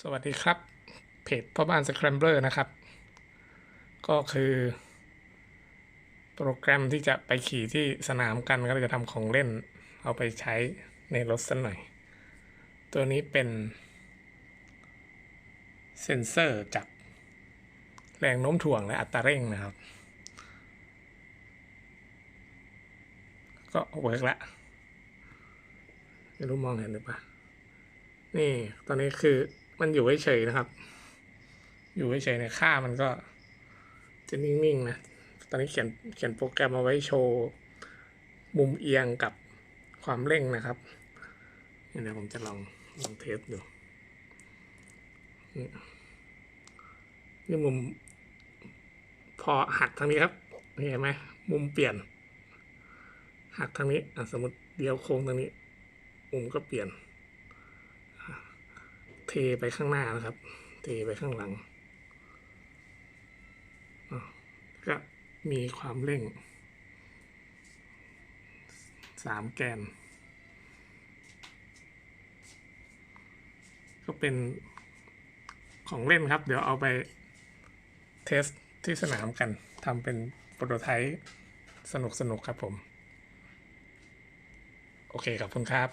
สวัสดีครับ เพจพ่อบ้านสครัมเบอร์นะครับ ก็คือ โปรแกรมที่จะไปขี่ที่สนามกันก็จะทำของเล่น เอาไปใช้ในรถสักหน่อย ตัวนี้เป็น เซ็นเซอร์จับแรงโน้มถ่วงและอัตราเร่งนะครับ ก็เวิร์กละไม่รู้มองเห็นหรือเปล่านี่ ตอนนี้คือ มันอยู่เฉยๆนะครับ อยู่เฉยๆเนี่ยค่ามันก็ จะนิ่งๆนะ ตอนนี้เขียนเขียนโปรแกรมเอาไว้โชว์ มุมเอียงกับความเร่งนะครับนี่เดี๋ยวผมจะลองลองเทสดูนี่มุม พอหักทางนี้ครับเห็นไหมมุมเปลี่ยน หักทางนี้อะสมมติเดียวโค้งทางนี้ มุมก็เปลี่ยน เทไปข้างหน้านะครับ เทไปข้างหลังก็มีความเร่งสามแกน ก็เป็นของเล่นครับ เดี๋ยวเอาไปเทสที่สนามกันทำเป็นโปรโตไทป์สนุกๆครับผม โอเคขอบคุณครับ